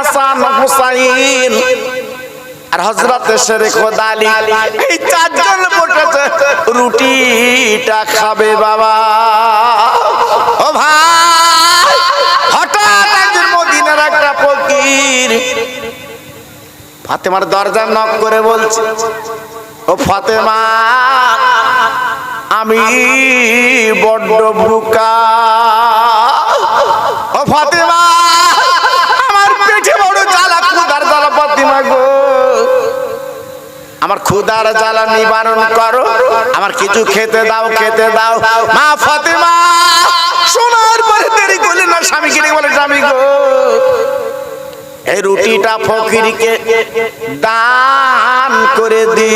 হাসান হুসাইন আর হজরত শেখ আলী, এই চারজন বসেছে রুটিটা খাবে বাবা। ও ভাই, হঠাৎ একজন মদিনার একটা ফকির ফাতেমার দরজা নক করে বলছে, ও ফাতেমা, আমি বড্ড ভুকা ও ফাতেমা আমার ক্ষুধার জ্বালা নিবারণ করো। আমার কিছু খেতে দাও খেতে দাও। মা ফাতেমা, শোনার পরে দেরি করলে না স্বামীকে বলে, স্বামী গো, এই রুটিটা ফকিরকে দান করে দি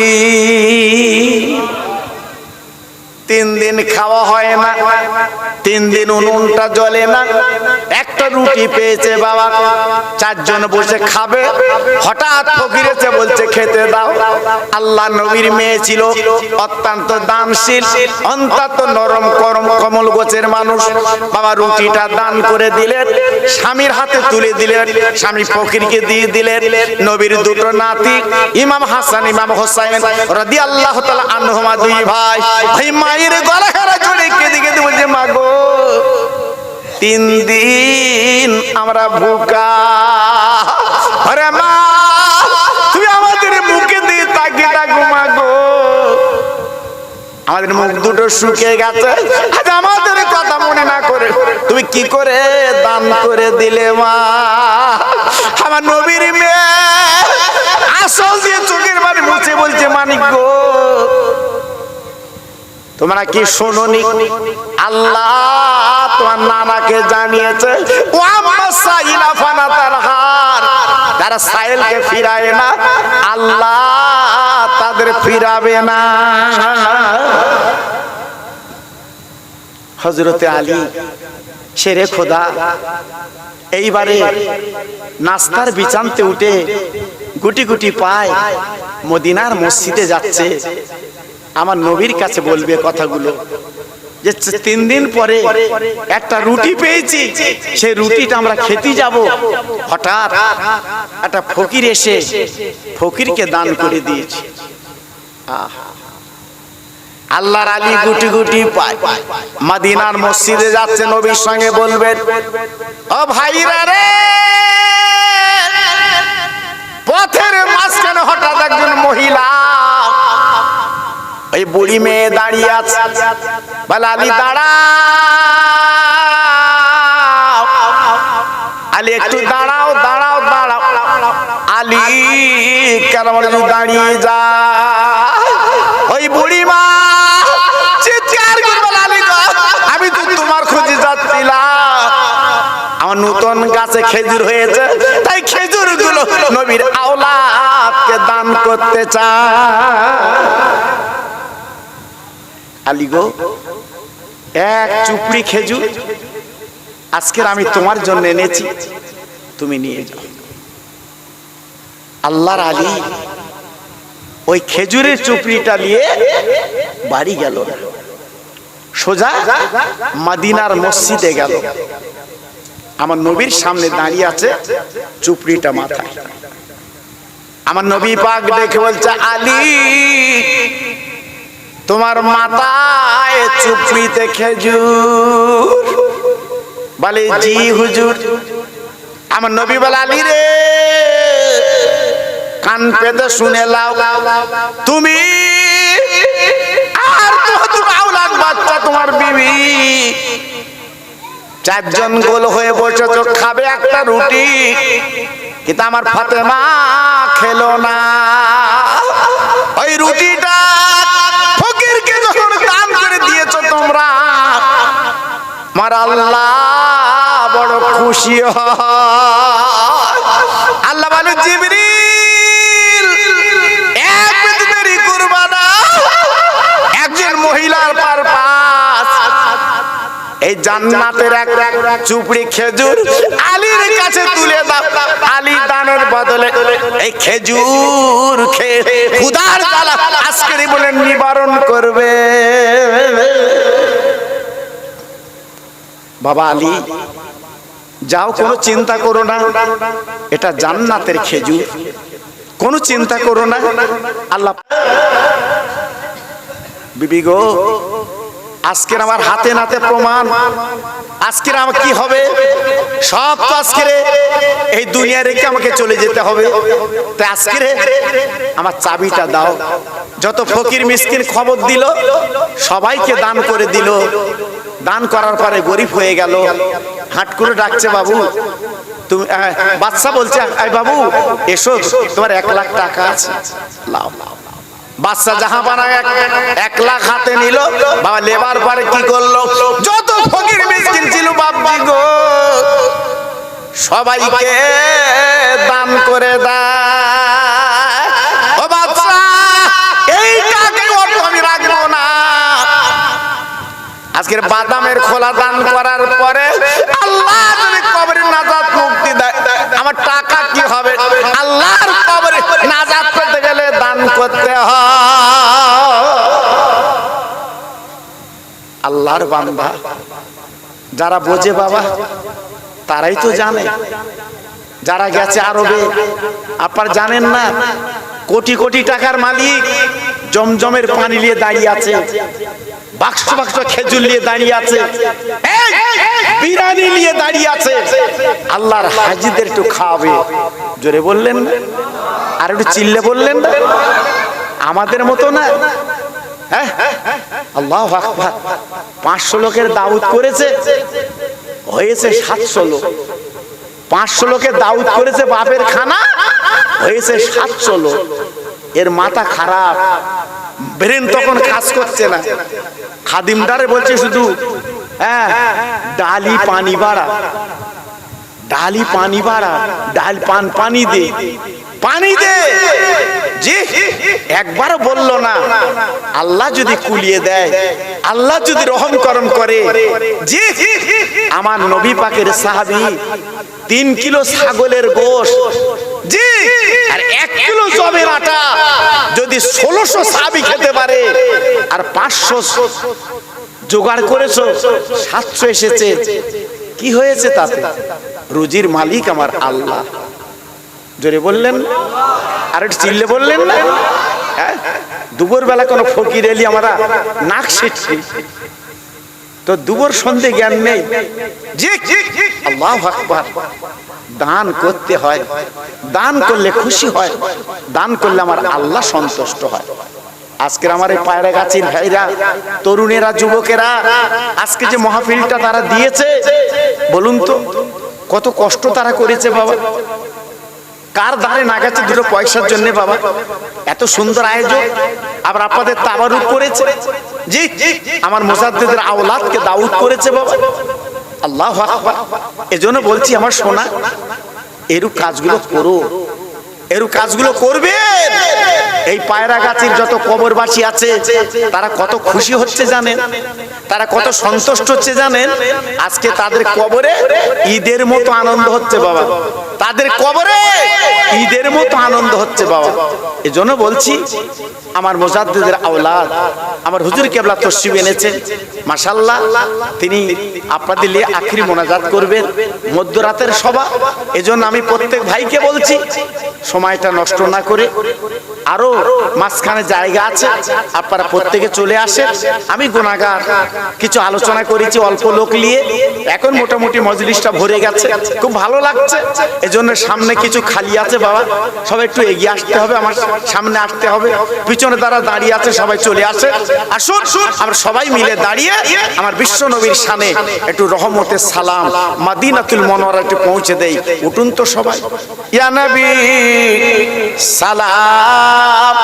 তিন দিন খাওয়া হয় না, তিন দিন উনুনটা জ্বলে না একটা রুটি পেয়েছে বাবা, চারজন বসে খাবে, হঠাৎ ফকির এসে বলছে, খেতে দাও। আল্লাহ নবীর মেয়ে ছিল অত্যন্ত দানশীল, অন্তত নরম করম কমল গোছের মানুষ। বাবা রুটিটা দান করে দিলেন, স্বামীর হাতে তুলে দিলেন, স্বামী ফকিরকে দিয়ে দিলেন। নবীর দুটো নাতি, ইমাম হাসান, ইমাম হোসাইন রাদি আল্লাহ তালা আনহুমা দুই ভাই। ভাই মায়ের গলা খারা জড়ে কেঁদে কেঁদে বলছে, মা গো তিন দিন আমরা ভুকা আরে মা, তুমি আমাদের মুখে দিয়ে তাকিয়ে থাকো মা গো। আমাদের মুখ দুটো শুকিয়ে গেছে। আজ আমাদের কথা মনে না করে তুমি কি করে দান করে দিলে মা? আমার নবীর মেয়ে আসল দিয়ে চোখের বাড়ি মুছে বলছে মানিক গো। তোমরা কি শোনোনি? আল্লাহ তোমার নানাকে জানিয়েছে ও আমার সাইলা ফানা তার হার। যারা সাইলকে ফিরায় না আল্লাহ তাদের ফিরাবে না। হজরতে আলী শেরে খোদা এইবারে নাস্তার বিছানতে উঠে গুটি গুটি পায় মদিনার মসজিদে যাচ্ছে। আমার নবীর কাছে বলবে কথাগুলো। যে তিন দিন পরে একটা রুটি পেয়েছি, সেই রুটিটা আমরা খেতে যাব। হঠাৎ একটা ফকির এসে ফকিরকে দান করে দিয়েছি। আল্লাহর আলী গুটি গুটি পায়। মাদিনার মসজিদে যাচ্ছে নবীর সঙ্গে বলবেন ও ভাইরা রে, পথের মাঝখানে হঠাৎ একজন মহিলা ওই বুড়ি মেয়ে দাঁড়িয়ে আছে। বলে আলী দাঁড়া। আলী একটু দাঁড়াও দাঁড়াও দাঁড়াও। আলী কেন বলে দাঁড়িয়ে যা। ওই বুড়ি মা চিৎকার করে আলী আমি তো তোমার খোঁজে যাচ্ছিলাম। আমার নতুন গাছে খেজুর হয়েছে তাই খেজুরগুলো নবীর আওলাদকে দান করতে চায় আলী গো এক চুপড়ি খেজুর আজকের আমি তোমার জন্য এনেছি, তুমি নিয়ে যাও। আল্লাহর আলী ওই খেজুরের চুপড়িটা নিয়ে বাড়ি গেল। সোজা মাদিনার মসজিদে গেল। আমার নবীর সামনে দাঁড়িয়ে আছে চুপড়িটা মাথায়। আমার নবী পাক দেখে বলছে, আলী তোমার মাথায় চুপড়িতে খেজুর। বলে, জি, হুজুর, আমার নবী বলে, আলী রে, কান পেতে শুনে লাও। তুমি আর তোমার আওলাদ বাচ্চা তোমার বিবি, চারজন গোল হয়ে বসেছো খাবে একটা রুটি। কিন্তু আমার ফাতেমা খেলো না। ওই রুটিটা ফকিরকে যখন দান করে দিয়েছ তোমরা আমার আল্লাহ বড় খুশি আল্লাহ বলে না একজন মহিলার পারপাস এই জান্নাতের এক চুপড়ি খেজুর আলীর কাছে তুলে দাও। আলী দানের বদলে এই খেজুর খেয়ে খুদার জ্বালা আজকের বলে নিবারণ করবে। বাবা আলী যাও কোনো চিন্তা করো না। এটা জান্নাতের খেজুর। কোনো চিন্তা করো না। আল্লাহ বিবি গো আজকের আমার হাতে নাতে প্রমাণ। আজকের আমার কি হবে? সব তো আজকের এই দুনিয়া রেখে আমাকে চলে যেতে হবে। তাই আজকের আমার চাবিটা দাও। যত ফকির মিসকিন খবর দিল সবাইকে দান করে দিল। দান করার পরে গরিব হয়ে গেল। হাট করে ডাকছে বাবু। তুমি বাচ্চা বলছে আই বাবু এসো তোমার এক লাখ টাকা আছে। লাও বাচ্চা যাহা বানা এক এক লাখ হাতে নিল। বাবা লেবার পরে কি করল? যত ফকির মিসকিন ছিল বাপজি গো সবাইকে দান করে দেয় আজকের বাদামের খোলা দান করার পরে আল্লাহ যদি কবরে নাজাত মুক্তি দেয়, আমার টাকা কি হবে? আল্লাহর কবরে নাজাত পেতে গেলে দান করতে আল্লাহর বান্দা, যারা বোঝে বাবা, তারাই তো জানে। যারা গেছে আরবে, আপনার জানেন না, কোটি কোটি টাকার মালিক জমজমের পানি নিয়ে দাঁড়িয়ে আছে। বাক্স বাক্স খেজুর নিয়ে দাঁড়িয়ে আছে। এই, বিরিয়ানি নিয়ে দাঁড়িয়ে আছে। আল্লাহর হাজিদের একটু খাওয়াবে। জোরে বললেন আর একটু চিল্লে বললেন আমাদের মতো না? হ্যাঁ? আল্লাহ আকবার। পাঁচশো লোকের দাউদ করেছে। হয়েছে সাতশো লোক। পাঁচশো লোকের দাউদ করেছে বাপের খানা। হয়েছে সাতশো লোক। এর মাথা খারাপ। ব্রেন তখন কাজ করছে না। খাদিমদারে বলছে শুধু হ্যাঁ ডালি পানি বাড়া। ডালি পানি বাড়া ডাল পান পানি দে। পানি দে। জি একবারও বলল না আল্লাহ যদি কুলিয়ে দেয় আল্লাহ যদি রহম করম করে জি আমার নবী পাকের সাহাবি তিন কিলো ছাগলের গোশ জি। আর এক কিলো জবের আটা যদি ষোলোশো সাহাবি খেতে পারে, আর পাঁচশো জোগাড় করেছ, সাতশো এসেছে। কি হয়েছে তাতে? রুজির মালিক আমার আল্লাহ। জোরে বললেন আর একটু চিল্লে বললেন না? হ্যাঁ? দুপুর বেলা কোনো ফকির এলি আমরা নাক শিটছি তো দুপুর সন্ধে জ্ঞান নেই। আল্লাহ দান করতে হয়, দান করলে খুশি হয়, দান করলে আমার আল্লাহ সন্তুষ্ট হয়। আজকের আমার এই পায়রা গাছের ভাইরা, তরুণেরা, যুবকেরা, আজকে যে মহাফিলটা তারা দিয়েছে, বলুন তো, কত কষ্ট তারা করেছে বাবা। কার ধারে না গেছে দুটো পয়সার জন্য বাবা? এত সুন্দর আয়োজন, আবার আপনাদের তাবারুক করেছে জি আমার মোসাদ্দেদের আওলাদকে দাউদ করেছে বাবা। আল্লাহ এজন্য বলছি, আমার সোনা, এরূপ কাজগুলো করো। এরূপ কাজগুলো করবে। এই পায়রা গাছের যত কবরবাসী আছে, তারা কত খুশি হচ্ছে জানেন? তারা কত সন্তুষ্ট হচ্ছে জানেন? আজকে তাদের কবরে ঈদের মতো আনন্দ হচ্ছে বাবা। তাদের কবরে ঈদের মতো আনন্দ হচ্ছে বাবা। এজন্য বলছি, আমার মোজাদ্দেদের আওলাদ, আমার হুজুর কেবলা তসিব এনেছেন মাসাল্লাহ তিনি আপনাদের নিয়ে আখরি মোনাজাত করবেন, মধ্যরাতের সভা। এজন্য আমি প্রত্যেক ভাইকে বলছি সময়টা নষ্ট না করে আরও মাঝখানে জায়গা আছে, আপনারা প্রত্যেকে চলে আসেন। আমি গুণাগার কিছু আলোচনা করেছি অল্প লোক নিয়ে। এখন মোটামুটি মজলিসটা ভরে গেছে। খুব ভালো লাগছে। এজন্য সামনে কিছু খালি আছে বাবা। সবাই একটু এগিয়ে আসতে হবে, আমার সামনে আসতে হবে। পিছনে তারা দাঁড়িয়ে আছে, সবাই চলে আসে। আসুন, আমরা সবাই মিলে দাঁড়িয়ে আমার বিশ্ব নবীর সানে একটু রহমতের সালাম, মাদিনাতুল মনোয়ারা একটু পৌঁছে দেই। উঠুন তো সবাই। ইয়া নবী সালাম।